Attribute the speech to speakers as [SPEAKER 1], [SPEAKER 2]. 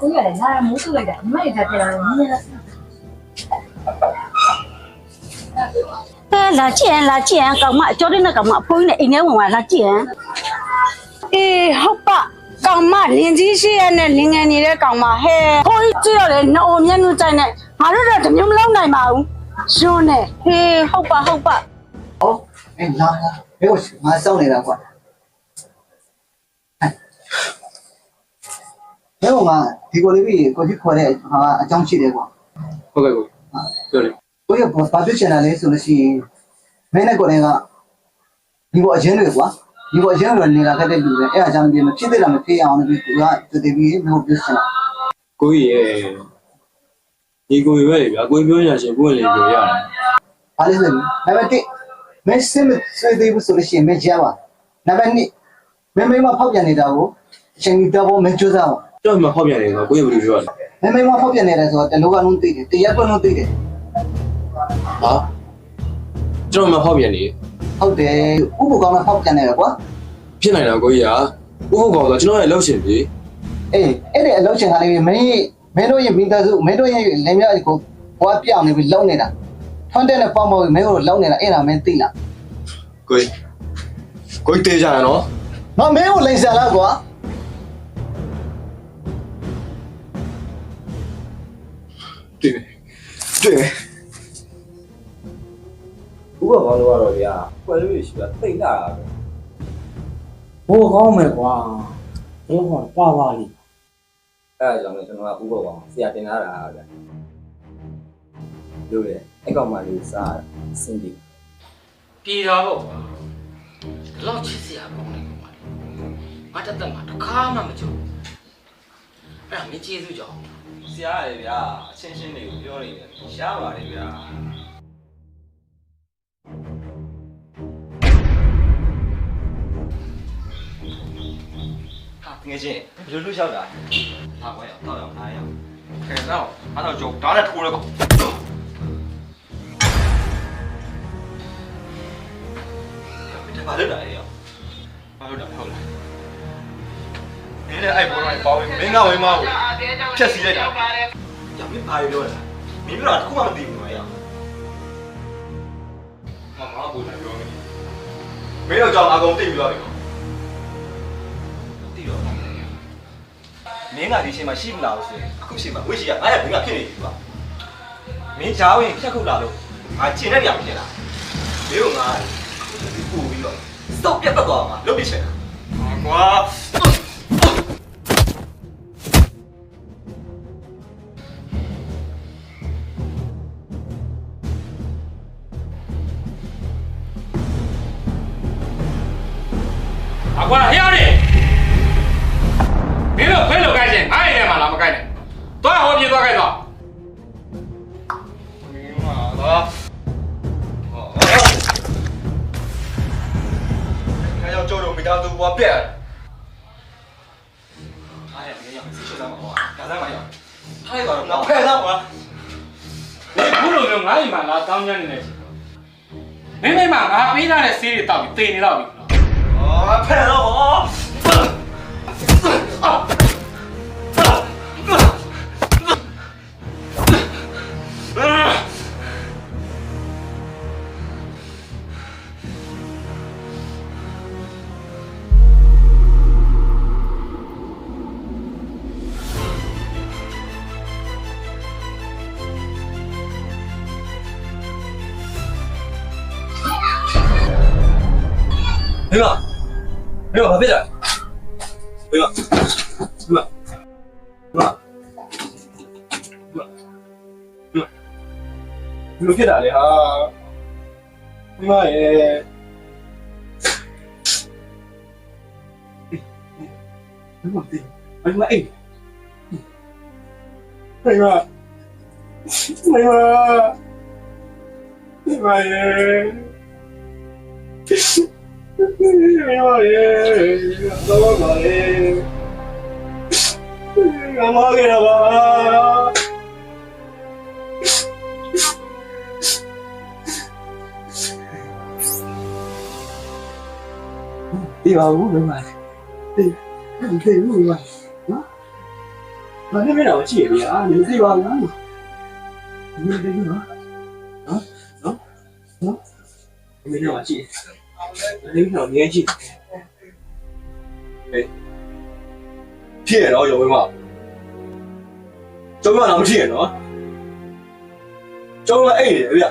[SPEAKER 1] ကိုကြီးကလည်းလာမိုးစုလိုက်တာမမိုက်တက်ပြလာတော့နည်းနည်း
[SPEAKER 2] အဲလာကြည့်ရင်လာကြည့်ရင်ကောင်မအကျော်တဲ့နဲ့ကောင်မအဖိုးကြီးနဲ့အိမ်ထဲဝင်လာလာကြည့်ရင်အေးဟုတ်ပါကောင်မလင်ကြီးရှိရနဲ့လင်ငယ်နေတဲ့ကောင်မဟဲဖိုးကြီးကြည့်ရလေနှောမျက်နှာကြိုက်နဲ့ငါတို့တော့တမျိုးမလုံးနိုင်ပါဘူးရှင်နဲ့ဟေးဟုတ်ပါဟုတ်ပါ
[SPEAKER 3] ဟောအေးလာလာဘယ်ကိုငါစောင့်နေတာကွာ ဘယ်ကိုငါဒီကိုလေးပြီးကိုကြီးခေါ်တဲ့ဟာအကြောင်းရှိတယ်ကွာ
[SPEAKER 4] ဟုတ်ကဲ့ကိုပြောလေ
[SPEAKER 3] ကိုရဘာဖြစ်ချင်တာလဲဆိုလို့ရှိရင်မင်းနဲ့ကိုလည်းကဒီဘောအရင်တွေကွာဒီဘောအရင်တွေနေတာခဲ့တဲ့လူပဲအဲ့အကြောင်းပြမဖြစ်သေးတာမဖြစ်အောင်လည်းသူကတည်ပြီးမဟုတ်ပြချင်တာ
[SPEAKER 4] ကိုကြီးရဲ့ဒီကိုကြီးပဲလေဗျာကိုကြီးပြောရရှင်ကိုယ်လည်းပြောရတယ်
[SPEAKER 3] ဘာလဲဆိုနံပါတ်1မင်းစင်မဆွေးသေးဘူးဆိုလို့ရှိရင်မင်းကြားပါနံပါတ်2မင်းမိမဖောက်ပြန်နေတာကိုအချိန်ကြီးတော့မင်းကြိုးစားအော င်
[SPEAKER 4] ကျွန်တော်မှဖောက်ပြန်နေတော့ကိုကြီးဘယ်လိုပြောရလဲ
[SPEAKER 3] မင်းမိမဖောက်ပြန်နေတယ်ဆိုတော့တလောကလုံးသိတယ်တရက်ကွလုံးသိတယ်
[SPEAKER 4] ဟာကျွန်တော်မှဖောက်ပြန်နေ
[SPEAKER 3] ဟုတ်တယ်ဥပကောင်းနဲ့ဖောက်ပြန်နေတယ်ကွာ
[SPEAKER 4] ဖြစ်နိုင်တာကိုကြီးကဥပကောင်ဆိုကျွန်တော်ရဲ့လှုပ်ရှင်ပြီ
[SPEAKER 3] အေးအဲ့ဒီအလုပ်ရှင်ကလေးမင်းမင်းတို့ရဲ့မိသားစုမင်းတို့ရဲ့လင်မယားကိုဘွားပြောင်းနေပြီးလုံနေတာထွန်းတဲ့နဲ့ပေါက်မောက်ပြီးမင်းတို့လုံနေတာအဲ့ဒါမင်းသိလား
[SPEAKER 4] ကိုကြီးကိုကြီးတေးကြရနော်
[SPEAKER 3] ငါမင်းကိုလိန်ဆန်လားကွာ
[SPEAKER 4] တွေ့ပြီတွေ့ပြီ
[SPEAKER 5] ဥပကောင်းလို့ကတော့ဗျာကွယ်လို့ရှိတာတိတ်လာတာပဲ
[SPEAKER 6] ဘိုးကောင်းမယ်ကွာတော့ဟောပါပါလိ
[SPEAKER 5] အဲဒါကြောင့်လည်းကျွန်တော်ကဥပကောင်းဆရာတင်လာတာဗျာလို့လေအဲ့ကောင်မလေးစားတာအဆင်ပြေ
[SPEAKER 7] ပြေတာပေါ့ကွာဒီလောက်ချစ်စရာကောင်းနေကွာငါတက်တက်မှာတစ်ခါမှမကြုံအဲ့ဒါမင်းကျေးဇူးကြောင့်
[SPEAKER 5] ဆ ရာရယ်ဗျာအချင်းချင်းတွေကိုပြောနေတယ်ရှားပါတယ်ဗျာဟာငယ်ချင်းဘယ်လိုလုပ်လျှောက်တာဟာကွာရောက်တော့ရောက်အားရောက်
[SPEAKER 7] ခဲတော့အဲ့တော့ကြုံဒါနဲ့ထိုးလဲကော
[SPEAKER 5] ဘာလုပ်တာလဲရော
[SPEAKER 7] ဘာလို့လဲဟုတ်လား နင်းနဲ့အဲ့ဘောတော့ပေါင်းမင်းကဝင်းမကိုဖြက်စီလိုက်တာ
[SPEAKER 5] ညမင်းဘာပြောလဲမင်းပြောတာတခုမှမသိဘူးနော်ရော
[SPEAKER 7] မမကဘူးလည်းပြောနေမင်းတော့ကြောင်အကုန်တိတ်ပြီးသွားပြီကော
[SPEAKER 5] သိတော့မင်းကဒီချိန်မှာရှိမလားလို့ဆိုရင်အခုချိန်မှာဝိရှိကငါ့ရဲ့ဘင်းကဖြစ်နေပြီကွာမင်းချောင်းရင်ဖြတ်ခုတ်လာလို့ငါကျင်တဲ့နေရာမဖြစ်လားမင်းကငါပူပြီးတော့စတော့ပြတ်တော့မှာလုပ်ပြချင်တာ
[SPEAKER 7] ကွာ
[SPEAKER 8] အကွာဟျောင်းနေမင်းတို့ခွဲလို့ကြိုက်ရင်ငါ့အိမ်ထဲမှာလာမကြိုက်နဲ့သွားဟောပြေးသွားကြိုက်တော့
[SPEAKER 7] မင်းကဟာအဲ့ရောက်ကြောက်တော့မိသားစုဘွားပြက်
[SPEAKER 5] အားရမင်းရောစိတ်ချမ်းသာပါကွာဒါစားမရောထားရပါတော့
[SPEAKER 7] နောက်ဖက်တော့ကွာ
[SPEAKER 8] ဒီခုလိုမျိုးငါ့အိမ်မှာလာတောင်းချမ်းနေနေချင်မင်းမိမငါပေးထားတဲ့ဆေးတွေတောက်ပြီးတေနေတော့ပြီ နော်
[SPEAKER 7] ဟာ
[SPEAKER 5] 没有了，别点。哎呦，什么？什么？什么？什么？你们别打的哈！妈耶！Đúng rồi, tiền Anh lại Mày mà Mày mà
[SPEAKER 3] Mày mà ဘူးမင်းမဒီဒီဘူးမင်းမ
[SPEAKER 9] ဘာဖြစ်နေတော့ကြည့်ရဗျာနေသိပါဘူးဒီလိုလေးနော်နော်နော်နော်ဒီ လိုကြည့်ဒီလိုမြင်ကြည့်ဟေးဖြစ်ရတော့ရုံးမကျောင်းကတော့မဖြစ်ရနော်ကျောင်းကအိတ်နေဗျာ